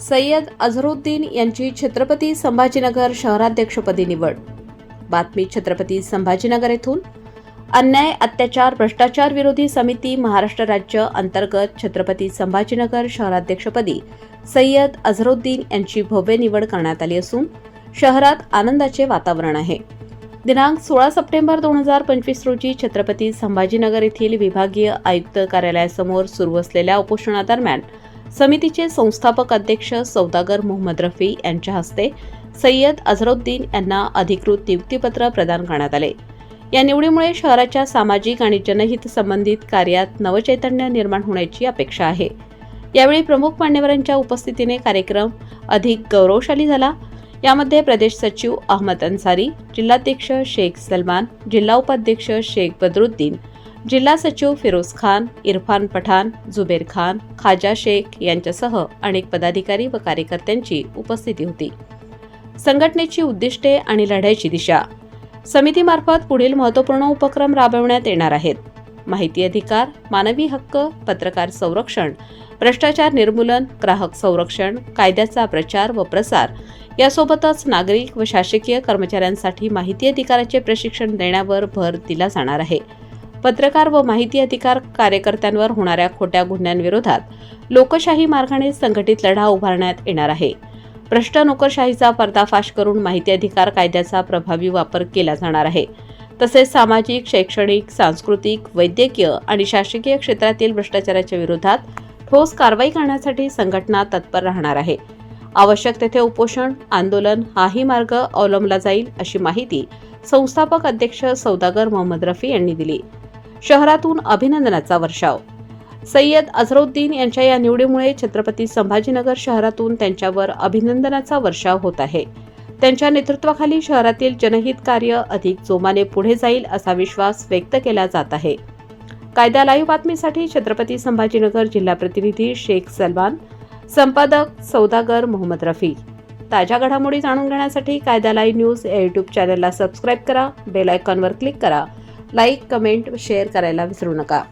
सय्यद अझरुद्दीन यांची छत्रपती संभाजीनगर शहराध्यक्षपदी निवड. बातमी छत्रपती संभाजीनगर येथून. अन्याय अत्याचार भ्रष्टाचार विरोधी समिती महाराष्ट्र राज्य अंतर्गत छत्रपती संभाजीनगर शहराध्यक्षपदी सय्यद अझरुद्दीन यांची भव्य निवड करण्यात आली असून शहरात आनंदाचे वातावरण आहे. दिनांक सोळा सप्टेंबर दोन हजार पंचवीस रोजी छत्रपती संभाजीनगर येथील विभागीय आयुक्त कार्यालयासमोर सुरू असलेल्या उपोषणादरम्यान समितीचे संस्थापक अध्यक्ष सौदागर मोहम्मद रफी यांच्या हस्ते सय्यद अझरुद्दीन यांना अधिकृत नियुक्तीपत्र प्रदान करण्यात आले. या निवडीमुळे शहराच्या सामाजिक आणि जनहित संबंधित कार्यात नवचैतन्य निर्माण होण्याची अपेक्षा आहे. यावेळी प्रमुख मान्यवरांच्या उपस्थितीने कार्यक्रम अधिक गौरवशाली झाला. यामध्ये प्रदेश सचिव अहमद अन्सारी जिल्हाध्यक्ष शेख सलमान जिल्हा उपाध्यक्ष शेख बदरुद्दीन जिल्हा सचिव फिरोज खान इरफान पठाण जुबेर खान खाजा शेख यांच्यासह अनेक पदाधिकारी व कार्यकर्त्यांची उपस्थिती होती. संघटनेची उद्दिष्टे आणि लढ्याची दिशा. समितीमार्फत पुढील महत्त्वपूर्ण उपक्रम राबवण्यात येणार आहेत. माहिती अधिकार मानवी हक्क पत्रकार संरक्षण भ्रष्टाचार निर्मूलन ग्राहक संरक्षण कायद्याचा प्रचार व प्रसार यासोबतच नागरिक व शासकीय कर्मचाऱ्यांसाठी माहिती अधिकाराचे प्रशिक्षण देण्यावर भर दिला जाणार आहे. पत्रकार व माहिती अधिकार कार्यकर्त्यांवर होणाऱ्या खोट्या गुन्ह्यांविरोधात लोकशाही मार्गाने संघटित लढा उभारण्यात येणार आहे. भ्रष्ट नोकरशाहीचा पर्दाफाश करून माहिती अधिकार कायद्याचा प्रभावी वापर केला जाणार आहे. तसेच सामाजिक शैक्षणिक सांस्कृतिक वैद्यकीय आणि शासकीय क्षेत्रातील भ्रष्टाचाराच्या विरोधात ठोस कारवाई करण्यासाठी संघटना तत्पर राहणार आहे. आवश्यक तेथे उपोषण आंदोलन हाही मार्ग अवलंबला जाईल अशी माहिती संस्थापक अध्यक्ष सौदागर मोहम्मद रफी यांनी दिली. शहरातून अभिनंदनाचा वर्षाव. सय्यद अझरुद्दीन यांच्या या निवडीमुळे छत्रपती संभाजीनगर शहरातून त्यांच्यावर अभिनंदनाचा वर्षाव होत आहे. त्यांच्या नेतृत्वाखाली शहरातील जनहित कार्य अधिक जोमाने पुढे जाईल असा विश्वास व्यक्त केला जात आहे. कायदा लाईव्ह बातमीसाठी छत्रपती संभाजीनगर जिल्हा प्रतिनिधी शेख सलमान संपादक सौदागर मोहम्मद रफी. ताज्या घडामोडी जाणून घेण्यासाठी कायदा लाईव्ह न्यूज या यूट्यूब चॅनलला सबस्क्राईब करा बेल आयकॉनवर क्लिक करा लाईक कमेंट शेअर करायला विसरू नका.